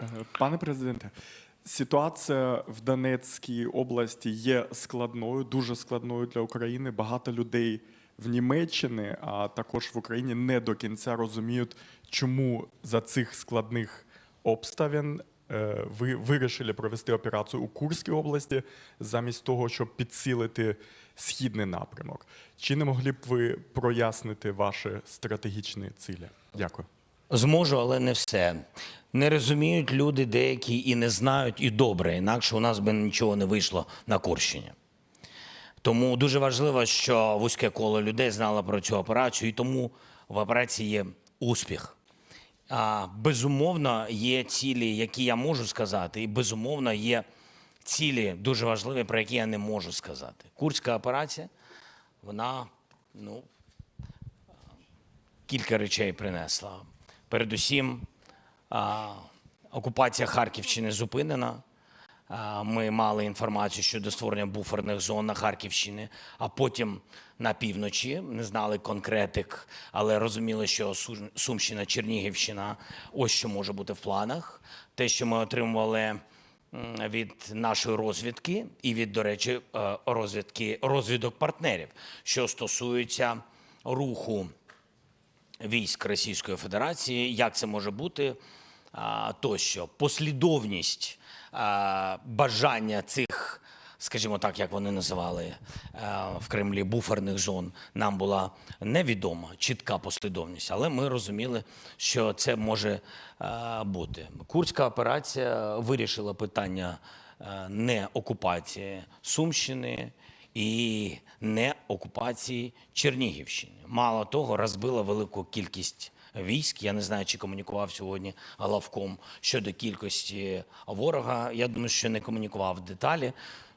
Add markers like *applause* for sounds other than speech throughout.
Е, Пане президенте, ситуація в Донецькій області є складною, дуже складною для України. Багато людей в Німеччині, а також в Україні не до кінця розуміють, чому за цих складних обставин е, ви вирішили провести операцію у Курській області замість того, щоб підсилити східний напрямок. Чи не могли б ви прояснити ваші стратегічні цілі? Дякую. Зможу, але не все. Не розуміють люди деякі і не знають, і добре, інакше у нас би нічого не вийшло на Курщині. Тому дуже важливо, що вузьке коло людей знало про цю операцію, і тому в операції є успіх. А, безумовно, є цілі, які я можу сказати, і безумовно є цілі дуже важливі, про які я не можу сказати. Курська операція, вона ну, кілька речей принесла. Передусім, окупація Харківщини зупинена. Ми мали інформацію щодо створення буферних зон на Харківщині, а потім на півночі не знали конкретик, але розуміли, що Су- Сумщина, Чернігівщина ось що може бути в планах. Те, що ми отримували від нашої розвідки і від, до речі, е, розвідки розвідок партнерів, що стосується руху військ Російської Федерації, як це може бути тощо. Послідовність бажання цих, скажімо так, як вони називали в Кремлі буферних зон, нам була невідома, чітка послідовність, але ми розуміли, що це може бути. Курська операція вирішила питання не окупації Сумщини і не окупації Чернігівщини. Мало того, розбила велику кількість військ. Я не знаю, чи комунікував сьогодні главком щодо кількості ворога. Я думаю, що не комунікував деталі.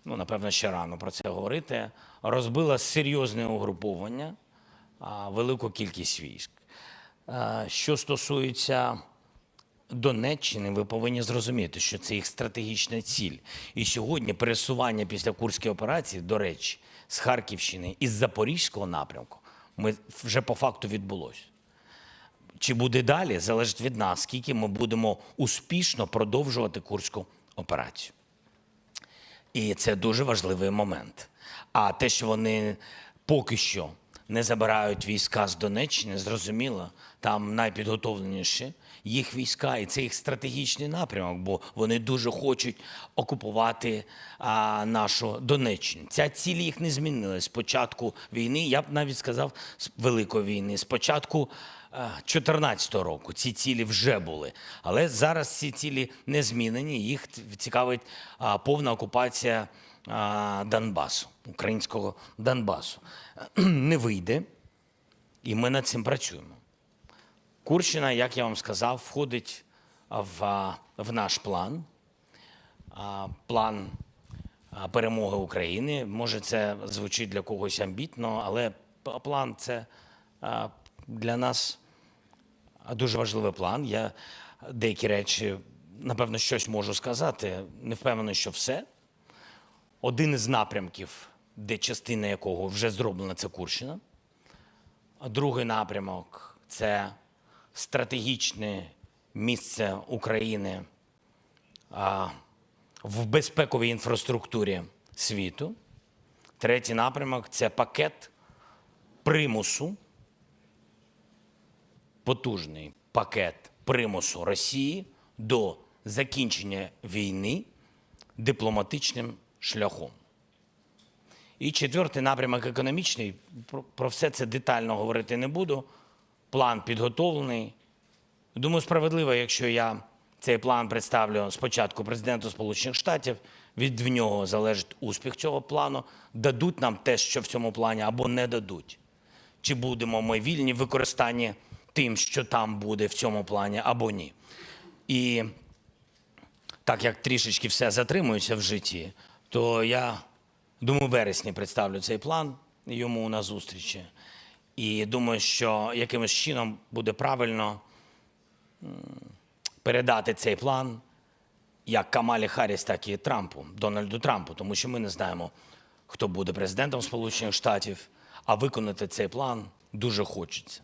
Ну, напевно, ще рано про це говорити. Розбила серйозне угруповання, велику кількість військ. Що стосується Донеччини, ви повинні зрозуміти, що це їх стратегічна ціль. І сьогодні пересування після Курської операції, до речі, з Харківщини із Запорізького напрямку, ми вже по факту відбулося. Чи буде далі, залежить від нас, скільки ми будемо успішно продовжувати Курську операцію. І це дуже важливий момент. А те, що вони поки що не забирають війська з Донеччини, зрозуміло, там найпідготовленіші їх війська, і це їх стратегічний напрямок, бо вони дуже хочуть окупувати а, нашу Донеччину. Ця ціль їх не змінилась з початку війни. Я б навіть сказав з великої війни. З початку 2014 року ці цілі вже були. Але зараз ці цілі не змінені. Їх цікавить повна окупація Донбасу, українського Донбасу. *clears throat* Не вийде, і ми над цим працюємо. Курщина, як я вам сказав, входить в, в наш план. План перемоги України. Може, це звучить для когось амбітно, але план це для нас дуже важливий план. Я деякі речі, напевно, щось можу сказати. Не впевнений, що все. Один із напрямків, де частина якого вже зроблена, це Курщина. А другий напрямок це стратегічне місце України в безпековій інфраструктурі світу. Третій напрямок це пакет примусу, потужний пакет примусу Росії до закінчення війни дипломатичним шляхом. І четвертий напрямок економічний. Про, все це детально говорити не буду. План підготовлений. Думаю, справедливо, якщо я цей план представлю спочатку президенту Сполучених Штатів. Від нього залежить успіх цього плану. Дадуть нам те, що в цьому плані, або не дадуть. Чи будемо ми вільні в використанні тим, що там буде в цьому плані, або ні. І так як трішечки все затримується в житті, то я думаю, в вересні представлю цей план йому на зустрічі. І думаю, що якимось чином буде правильно передати цей план як Камалі Харріс, так і Трампу, Дональду Трампу, тому що ми не знаємо, хто буде президентом Сполучених Штатів, а виконати цей план дуже хочеться.